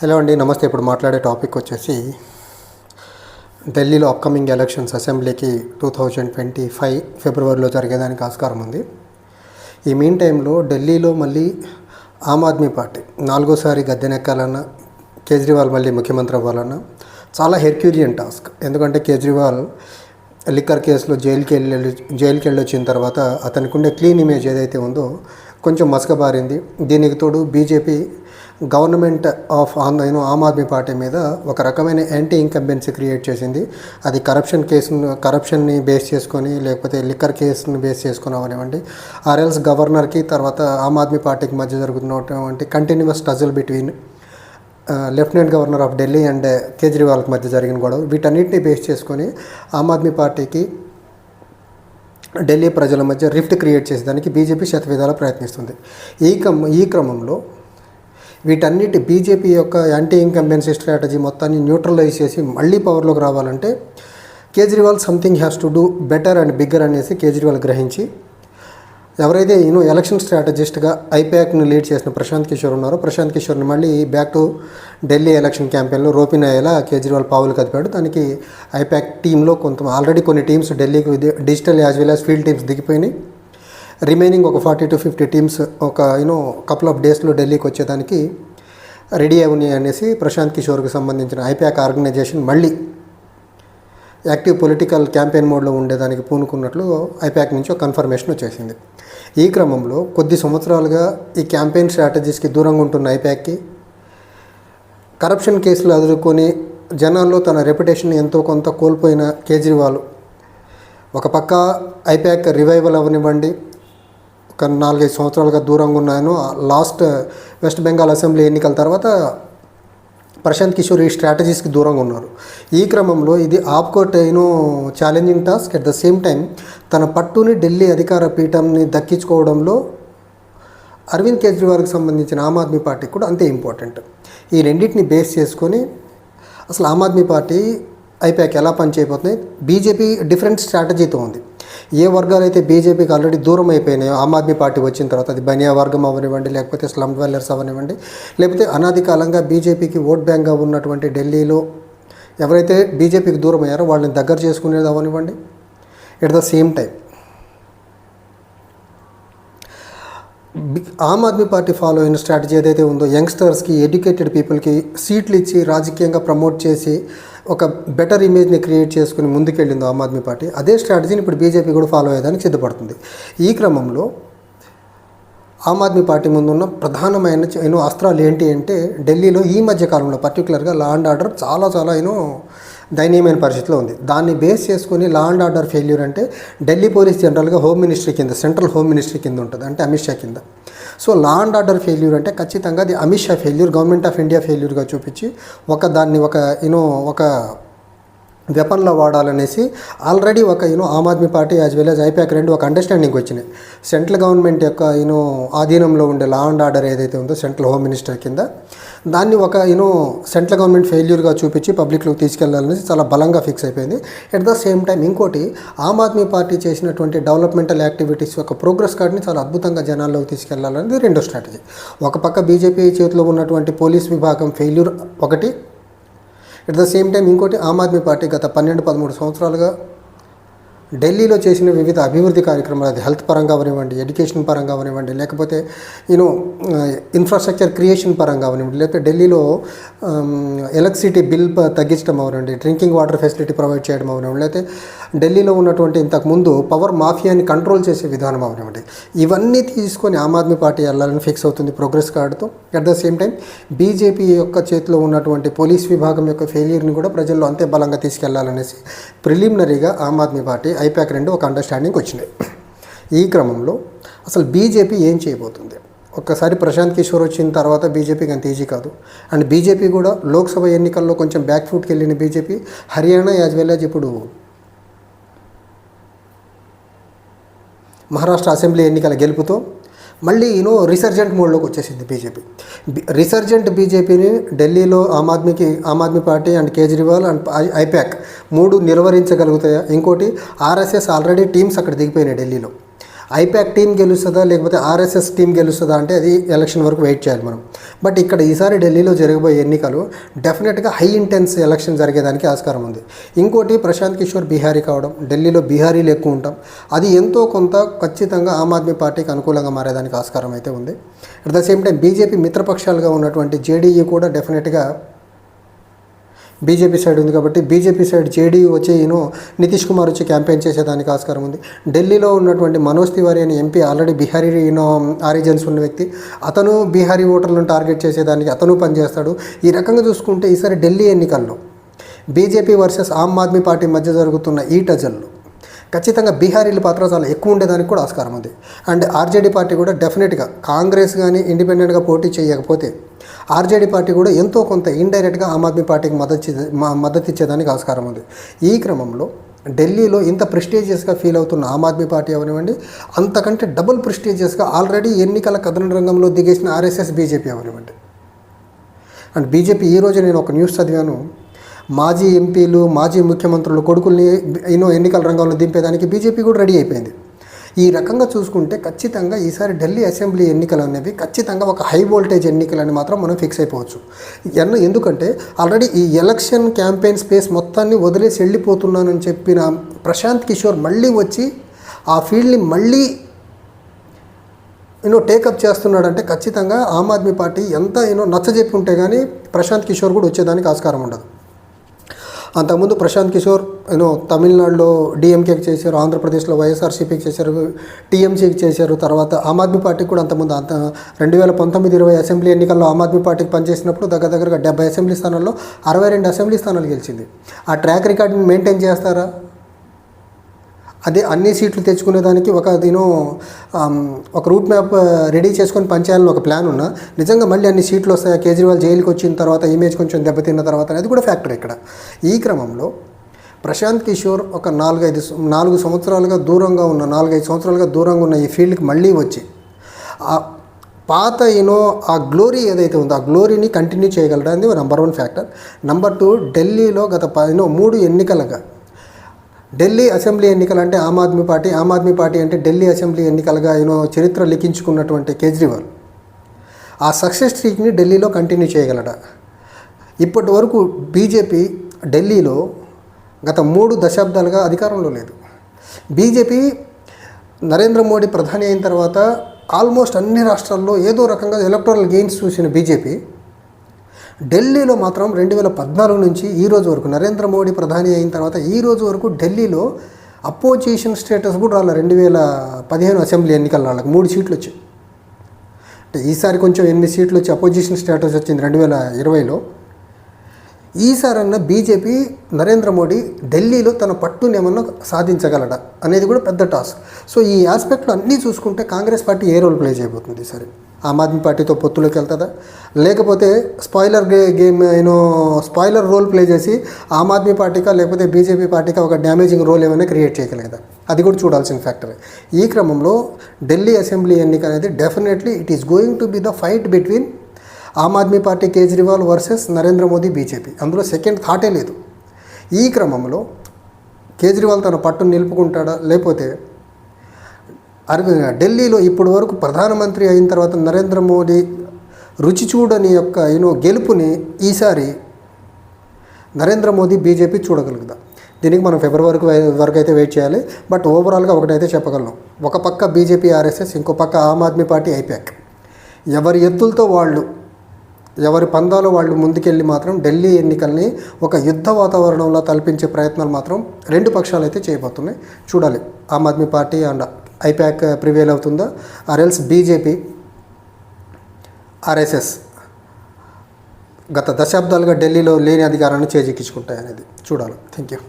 Hello అండి నమస్తే. ఇప్పుడు మాట్లాడే టాపిక్ వచ్చేసి ఢిల్లీలో అప్కమింగ్ ఎలక్షన్స్ అసెంబ్లీకి టూ థౌజండ్ ట్వంటీ ఫైవ్ ఫిబ్రవరిలో జరిగేదానికి ఆస్కారం ఉంది. ఈ మీన్ టైంలో ఢిల్లీలో మళ్ళీ ఆమ్ ఆద్మీ పార్టీ నాలుగోసారి గద్దెనెక్కాలన్నా కేజ్రీవాల్ మళ్ళీ ముఖ్యమంత్రి అవ్వాలన్నా చాలా హెర్క్యూరియన్ టాస్క్ ఎందుకంటే కేజ్రీవాల్ లిక్కర్ కేసులో జైలుకి వెళ్ళి జైలుకి వెళ్ళి వచ్చిన తర్వాత అతనికి ఉండే క్లీన్ ఇమేజ్ ఏదైతే ఉందో కొంచెం మసకబారింది. దీనికి తోడు BJP government off on you know Aam Aadmi Party మీద ఒక రకమైన యాంటీ ఇన్కంబెన్సీ క్రియేట్ చేసింది. అది కరప్షన్ కేసును కరప్షన్ని బేస్ చేసుకొని లేకపోతే లిక్కర్ కేసుని బేస్ చేసుకున్నామనివ్వండి అవనివ్వండి ఆర్ఎల్స్ గవర్నర్కి తర్వాత ఆమ్ ఆద్మీ పార్టీకి మధ్య జరుగుతున్నటువంటి continuous tussle between lieutenant governor of Delhi and కేజ్రీవాల్కి మధ్య జరిగిన గొడవ. వీటన్నిటిని బేస్ చేసుకొని ఆమ్ ఆద్మీ పార్టీకి ఢిల్లీ ప్రజల మధ్య రిఫ్ట్ క్రియేట్ చేసేదానికి బీజేపీ శతవిధాలా ప్రయత్నిస్తుంది. ఈ క్రమ ఈ క్రమంలో వీటన్నిటి బీజేపీ యొక్క యాంటీ ఇన్కంబెన్సీ స్ట్రాటజీ మొత్తాన్ని న్యూట్రలైజ్ చేసి మళ్ళీ పవర్లోకి రావాలంటే Kejriwal something has to do better and bigger అనేసి కేజ్రీవాల్ గ్రహించి ఎవరైతే ఈయన ఎలక్షన్ స్ట్రాటజిస్ట్గా ఐపాక్ను లీడ్ చేసిన ప్రశాంత్ కిషోర్ ఉన్నారో ప్రశాంత్ కిషోర్ని మళ్ళీ బ్యాక్ టు ఢిల్లీ ఎలక్షన్ క్యాంపెయిన్లో రోపిన్ అయ్యేలా కేజ్రీవాల్ పావులు కదిపాడు. దానికి ఐపాక్ టీంలో కొంత ఆల్రెడీ కొన్ని టీమ్స్ ఢిల్లీకి digital as well as field teams దిగిపోయినాయి. Remaining ఒక ఫార్టీ టు ఫిఫ్టీ టీమ్స్ ఒక యూనో కపుల్ ఆఫ్ డేస్లో ఢిల్లీకి వచ్చేదానికి రెడీ అవునాయి అనేసి ప్రశాంత్ కిషోర్కి సంబంధించిన ఐపాక్ ఆర్గనైజేషన్ మళ్ళీ యాక్టివ్ పొలిటికల్ క్యాంపెయిన్ మోడ్లో ఉండేదానికి పూనుకున్నట్లు ఐపాక్ నుంచి ఒక కన్ఫర్మేషన్ వచ్చేసింది. ఈ క్రమంలో కొద్ది సంవత్సరాలుగా ఈ క్యాంపెయిన్ స్ట్రాటజీస్కి దూరంగా ఉంటున్న ఐపాక్కి కరప్షన్ కేసులు ఎదుర్కొని జనాల్లో తన రెప్యుటేషన్ ఎంతో కొంత కోల్పోయిన కేజ్రీవాల్ ఒక పక్క ఐపాక్ రివైవల్ అవనివ్వండి ఒక నాలుగైదు సంవత్సరాలుగా దూరంగా ఉన్నాను. లాస్ట్ వెస్ట్ బెంగాల్ అసెంబ్లీ ఎన్నికల తర్వాత ప్రశాంత్ కిషోర్ ఈ స్ట్రాటజీస్కి దూరంగా ఉన్నారు. ఈ క్రమంలో ఇది ఆప్కోట్ you know challenging task at the same time తన పట్టుని ఢిల్లీ అధికార పీఠంని దక్కించుకోవడంలో అరవింద్ కేజ్రీవాల్కి సంబంధించిన ఆమ్ ఆద్మీ పార్టీ కూడా అంతే ఇంపార్టెంట్ ఈ రెండింటిని బేస్ చేసుకొని అసలు ఆమ్ ఆద్మీ పార్టీ ఐపాక్ ఎలా పనిచేయబోతుంది బీజేపీ డిఫరెంట్ స్ట్రాటజీతో ఉంది. ఏ వర్గాలు అయితే బీజేపీకి ఆల్రెడీ దూరం అయిపోయినాయో ఆమ్ ఆద్మీ పార్టీ వచ్చిన తర్వాత అది బనియా వర్గం అవనివ్వండి లేకపోతే స్లమ్ డ్వెల్లర్స్ అవనివ్వండి లేకపోతే అనాది కాలంగా బీజేపీకి ఓట్ బ్యాంక్గా ఉన్నటువంటి ఢిల్లీలో ఎవరైతే బీజేపీకి దూరం అయ్యారో వాళ్ళని దగ్గర చేసుకునేది అవనివ్వండి. At the same time Aam Aadmi Party follow అయిన స్ట్రాటజీ ఏదైతే ఉందో యంగ్స్టర్స్కి ఎడ్యుకేటెడ్ పీపుల్కి సీట్లు ఇచ్చి రాజకీయంగా ప్రమోట్ చేసి ఒక బెటర్ ఇమేజ్ని క్రియేట్ చేసుకుని ముందుకెళ్ళిందో ఆమ్ ఆద్మీ పార్టీ. అదే స్ట్రాటజీని ఇప్పుడు బీజేపీ కూడా ఫాలో అయ్యేదానికి సిద్ధపడుతుంది. ఈ క్రమంలో ఆమ్ ఆద్మీ పార్టీ ముందున్న ప్రధానమైన ఎన్నో అస్త్రాలు ఏంటి అంటే ఢిల్లీలో ఈ మధ్య కాలంలో పర్టికులర్గా లా అండ్ ఆర్డర్ చాలా చాలా యూనో దయనీయమైన పరిస్థితిలో ఉంది. దాన్ని బేస్ చేసుకుని లా అండ్ ఆర్డర్ ఫెయిల్యూర్ అంటే ఢిల్లీ పోలీస్ జనరల్గా హోమ్ మినిస్ట్రీ కింద సెంట్రల్ హోమ్ మినిస్ట్రీ కింద ఉంటుంది అంటే అమిత్ షా కింద. So law and order failure అంటే ఖచ్చితంగా అది Amit Shah failure government of India ఫెయిల్యూర్గా చూపించి ఒక దాన్ని ఒక యూనో ఒక వెపన్లో వాడాలనేసి ఆల్రెడీ ఒక you know Aam Aadmi Party as well as IPAC రెండు ఒక అండర్స్టాండింగ్ వచ్చినాయి. సెంట్రల్ గవర్నమెంట్ యొక్క యూనో ఆధీనంలో ఉండే లా అండ్ ఆర్డర్ ఏదైతే ఉందో సెంట్రల్ హోమ్ మినిస్టర్ కింద దాన్ని ఒక యూనో సెంట్రల్ గవర్నమెంట్ ఫెయిల్యూర్గా చూపించి పబ్లిక్లోకి తీసుకెళ్ళాలనేసి చాలా బలంగా ఫిక్స్ అయిపోయింది. ఎట్ ద సేమ్ టైం ఇంకోటి ఆమ్ ఆద్మీ పార్టీ చేసినటువంటి డెవలప్మెంటల్ యాక్టివిటీస్ యొక్క ప్రోగ్రెస్ కార్డ్ని చాలా అద్భుతంగా జనాల్లోకి తీసుకెళ్ళాలనేది రెండో స్ట్రాటజీ ఒక పక్క బీజేపీ చేతిలో ఉన్నటువంటి పోలీస్ విభాగం ఫెయిల్యూర్ ఒకటి అట్ ద సేమ్ టైం ఇంకోటి ఆమ్ ఆద్మీ పార్టీ గత పన్నెండు పదమూడు సంవత్సరాలుగా ఢిల్లీలో చేసిన వివిధ అభివృద్ధి కార్యక్రమాలు అది హెల్త్ పరంగా అవనివ్వండి ఎడ్యుకేషన్ పరంగా అవనివ్వండి లేకపోతే యూనో ఇన్ఫ్రాస్ట్రక్చర్ క్రియేషన్ పరంగా అవనివ్వండి లేకపోతే ఢిల్లీలో um, ఎలక్ట్రిసిటీ బిల్ తగ్గించడం అవనివ్వండి డ్రింకింగ్ వాటర్ ఫెసిలిటీ ప్రొవైడ్ చేయడం అవనివ్వండి లేకపోతే ఢిల్లీలో ఉన్నటువంటి ఇంతకుముందు పవర్ మాఫియాని కంట్రోల్ చేసే విధానం అవనివ్వండి. ఇవన్నీ తీసుకొని ఆమ్ ఆద్మీ పార్టీ వెళ్ళాలని ఫిక్స్ అవుతుంది ప్రోగ్రెస్ కార్డుతో at the same time BJP యొక్క చేతిలో ఉన్నటువంటి పోలీస్ విభాగం యొక్క ఫెయిలియర్ని కూడా ప్రజల్లో అంతే బలంగా తీసుకెళ్ళాలనేసి ప్రిలిమినరీగా ఆమ్ ఆద్మీ పార్టీ ఐపాక్ రెండు ఒక అండర్స్టాండింగ్ వచ్చినాయి ఈ క్రమంలో అసలు బీజేపీ ఏం చేయబోతుంది? ఒక్కసారి ప్రశాంత్ కిషోర్ వచ్చిన తర్వాత బీజేపీకి అంత ఈజీ కాదు. అండ్ బీజేపీ కూడా లోక్సభ ఎన్నికల్లో కొంచెం బ్యాక్ ఫుట్కి వెళ్ళిన BJP Haryana as well as ఇప్పుడు మహారాష్ట్ర అసెంబ్లీ ఎన్నికల గెలుపుతో మళ్ళీ యూనో రిసర్జెంట్ మోడ్లోకి వచ్చేసింది బీజేపీ. రిసర్జెంట్ బీజేపీని ఢిల్లీలో Aam ఆద్మీకి Aam Aadmi Party and Kejriwal and I- IPAC మూడు నిర్వహించగలుగుతాయా? ఇంకోటి ఆర్ఎస్ఎస్ ఆల్రెడీ టీమ్స్ అక్కడ దిగిపోయినాయి ఢిల్లీలో. ఐపాక్ టీం గెలుస్తుందా లేకపోతే ఆర్ఎస్ఎస్ టీం గెలుస్తుందా అంటే అది ఎలక్షన్ వరకు వెయిట్ చేయాలి మనం. బట్ ఇక్కడ ఈసారి ఢిల్లీలో జరగబోయే ఎన్నికలు డెఫినెట్గా హై ఇంటెన్స్ ఎలక్షన్ జరిగేదానికి ఆస్కారం ఉంది. ఇంకోటి ప్రశాంత్ కిషోర్ బీహారీ కావడం ఢిల్లీలో బీహారీలు ఎక్కువ ఉంటాం. అది ఎంతో కొంత ఖచ్చితంగా ఆమ్ ఆద్మీ పార్టీకి అనుకూలంగా మారేదానికి ఆస్కారం అయితే ఉంది. At the same time BJP మిత్రపక్షాలుగా ఉన్నటువంటి జేడీయూ కూడా డెఫినెట్గా బీజేపీ సైడ్ ఉంది కాబట్టి బీజేపీ సైడ్ జేడీయూ వచ్చి ఈయన నితీష్ కుమార్ వచ్చి క్యాంపెయిన్ చేసేదానికి ఆస్కారం ఉంది. ఢిల్లీలో ఉన్నటువంటి మనోజ్ తివారీ అనే ఎంపీ ఆల్రెడీ బీహారీ ఈయన ఆరిజిన్స్ ఉన్న వ్యక్తి. అతను బీహారీ ఓటర్లను టార్గెట్ చేసేదానికి అతను పనిచేస్తాడు. ఈ రకంగా చూసుకుంటే ఈసారి ఢిల్లీ ఎన్నికల్లో BJP versus Aam Aadmi Party మధ్య జరుగుతున్న ఈ టజల్లో ఖచ్చితంగా బీహారీల పాత్ర చాలా ఎక్కువ ఉండేదానికి కూడా ఆస్కారం ఉంది అండ్ ఆర్జేడీ పార్టీ కూడా డెఫినెట్గా కాంగ్రెస్ కానీ ఇండిపెండెంట్గా పోటీ చేయకపోతే ఆర్జేడీ పార్టీ కూడా ఎంతో కొంత ఇండైరెక్ట్గా ఆమ్ ఆద్మీ పార్టీకి మద్దతు మద్దతు ఇచ్చేదానికి ఆస్కారం ఉంది ఈ క్రమంలో ఢిల్లీలో ఇంత ప్రెస్టీజియస్గా ఫీల్ అవుతున్న ఆమ్ ఆద్మీ పార్టీ అవనివ్వండి అంతకంటే డబుల్ ప్రెస్టీజియస్గా ఆల్రెడీ ఎన్నికల కథన రంగంలో దిగేసిన ఆర్ఎస్ఎస్ బీజేపీ అవనివ్వండి అండ్ బీజేపీ ఈ రోజు నేను ఒక న్యూస్ చదివాను. మాజీ ఎంపీలు మాజీ ముఖ్యమంత్రులు కొడుకుల్ని ఎన్నో ఎన్నికల రంగంలో దింపేదానికి బీజేపీ కూడా రెడీ అయిపోయింది. ఈ రకంగా చూసుకుంటే ఖచ్చితంగా ఈసారి ఢిల్లీ అసెంబ్లీ ఎన్నికలు అనేవి ఖచ్చితంగా ఒక హై వోల్టేజ్ ఎన్నికలని మాత్రం మనం ఫిక్స్ అయిపోవచ్చు. ఎన్న ఎందుకంటే ఆల్రెడీ ఈ ఎలక్షన్ క్యాంపెయిన్ స్పేస్ మొత్తాన్ని వదిలేసి వెళ్ళిపోతున్నానని చెప్పిన ప్రశాంత్ కిషోర్ మళ్ళీ వచ్చి ఆ ఫీల్డ్ని మళ్ళీ యూనో టేకప్ చేస్తున్నాడంటే ఖచ్చితంగా ఆమ్ ఆద్మీ పార్టీ ఎంత యూనో నచ్చజెప్పి ఉంటే కానీ ప్రశాంత్ కిషోర్ కూడా వచ్చేదానికి ఆస్కారం ఉండదు. అంతకుముందు ప్రశాంత్ కిషోర్ యూనో తమిళనాడులో డిఎంకేకి చేశారు ఆంధ్రప్రదేశ్లో వైఎస్ఆర్సీపీకి చేశారు టీఎంసీకి చేశారు తర్వాత ఆమ్ ఆద్మీ పార్టీకి కూడా అంతకుముందు అంత రెండు వేల పంతొమ్మిది ఇరవై అసెంబ్లీ ఎన్నికల్లో ఆమ్ ఆద్మీ పార్టీకి పనిచేసినప్పుడు దగ్గర దగ్గరగా డెబ్బై అసెంబ్లీ స్థానాల్లో అరవై రెండు అసెంబ్లీ స్థానాలు గెలిచింది. ఆ ట్రాక్ రికార్డుని మెయింటైన్ చేస్తారా? అదే అన్ని సీట్లు తెచ్చుకునేదానికి ఒక నేను um, ఒక రూట్ మ్యాప్ రెడీ చేసుకొని పనిచేయాలని ఒక ప్లాన్ ఉన్నా నిజంగా మళ్ళీ అన్ని సీట్లు వస్తాయి? కేజ్రీవాల్ జైలుకి వచ్చిన తర్వాత ఇమేజ్ కొంచెం దెబ్బతిన్న తర్వాత అనేది కూడా ఫ్యాక్టర్ ఇక్కడ. ఈ క్రమంలో ప్రశాంత్ కిషోర్ ఒక నాలుగైదు నాలుగు సంవత్సరాలుగా దూరంగా ఉన్న నాలుగైదు సంవత్సరాలుగా దూరంగా ఉన్న ఈ ఫీల్డ్కి మళ్ళీ వచ్చి ఆ పాత యూనో ఆ గ్లోరీ ఏదైతే ఉందో ఆ గ్లోరీని కంటిన్యూ చేయగలడా అనేది number one factor number two ఢిల్లీలో గత ప- మూడు ఎన్నికలుగా ఢిల్లీ అసెంబ్లీ ఎన్నికలు అంటే ఆమ్ ఆద్మీ పార్టీ ఆమ్ ఆద్మీ పార్టీ అంటే ఢిల్లీ అసెంబ్లీ ఎన్నికలుగా యూనో చరిత్ర లిఖించుకున్నటువంటి కేజ్రీవాల్. ఆ సక్సెస్ స్ట్రీక్ని ఢిల్లీలో కంటిన్యూ చేయగలడ? ఇప్పటి వరకు బీజేపీ ఢిల్లీలో గత మూడు దశాబ్దాలుగా అధికారంలో లేదు. బీజేపీ నరేంద్ర మోడీ ప్రధాని అయిన తర్వాత ఆల్మోస్ట్ అన్ని రాష్ట్రాల్లో ఏదో రకంగా ఎలక్టోరల్ గెయిన్స్ చూసిన బీజేపీ ఢిల్లీలో మాత్రం రెండు వేల పద్నాలుగు నుంచి ఈ రోజు వరకు నరేంద్ర మోడీ ప్రధాని అయిన తర్వాత ఈ రోజు వరకు ఢిల్లీలో అపోజిషన్ స్టేటస్ కూడా రాలే. రెండు వేల పదిహేను అసెంబ్లీ ఎన్నికల వాళ్ళకి మూడు సీట్లు వచ్చాయి. అంటే ఈసారి కొంచెం ఎనిమిది సీట్లు వచ్చి అపోజిషన్ స్టేటస్ వచ్చింది రెండు వేల ఇరవైలో. ఈసారన్న బీజేపీ నరేంద్ర మోడీ ఢిల్లీలో తన పట్టుని ఏమన్నా సాధించగలడా అనేది కూడా పెద్ద టాస్క్ సో ఈ ఆస్పెక్ట్లో అన్నీ చూసుకుంటే కాంగ్రెస్ పార్టీ ఏ రోల్ ప్లే చేయబోతుంది ఈసారి? ఆమ్ ఆద్మీ పార్టీతో పొత్తులోకి వెళ్తుందా? లేకపోతే స్పాయిలర్ గే గేమ్ ఏమో స్పాయిలర్ రోల్ ప్లే చేసి ఆమ్ ఆద్మీ పార్టీకా లేకపోతే బీజేపీ పార్టీకా ఒక డ్యామేజింగ్ రోల్ ఏమైనా క్రియేట్ చేయగలిగదా అది కూడా చూడాల్సిన ఫ్యాక్టరే. ఈ క్రమంలో ఢిల్లీ అసెంబ్లీ ఎన్నిక అనేది definitely it is going to be the fight between Aam Aadmi Party Kejriwal versus Narendra Modi BJP. అందులో సెకండ్ థాటే లేదు. ఈ క్రమంలో కేజ్రీవాల్ తన పట్టును నిలుపుకుంటాడా? లేకపోతే అరవింద్ ఢిల్లీలో ఇప్పటి వరకు ప్రధానమంత్రి అయిన తర్వాత నరేంద్ర మోడీ రుచి చూడని యొక్క యూనో గెలుపుని ఈసారి నరేంద్ర మోదీ బీజేపీ చూడగలుగుదా దీనికి మనం ఫిబ్రవరి వరకు అయితే వెయిట్ చేయాలి? బట్ ఓవరాల్గా ఒకటైతే చెప్పగలను ఒక పక్క బీజేపీ ఆర్ఎస్ఎస్ ఇంకో పక్క ఆమ్ ఆద్మీ పార్టీ ఐపాక్ ఎవరి ఎత్తులతో వాళ్ళు ఎవరి పందాలో వాళ్ళు ముందుకెళ్ళి మాత్రం ఢిల్లీ ఎన్నికల్ని ఒక యుద్ధ వాతావరణంలో తలపించే ప్రయత్నాలు మాత్రం రెండు పక్షాలు అయితే చేయబోతున్నాయి. చూడాలి. Aam Aadmi Party and IPAC prevail అవుతుందా? ఆర్ఎల్స్ బీజేపీ ఆర్ఎస్ఎస్ గత దశాబ్దాలుగా ఢిల్లీలో లేని అధికారాన్ని చేజిక్కించుకుంటాయి అనేది చూడాలి. Thank you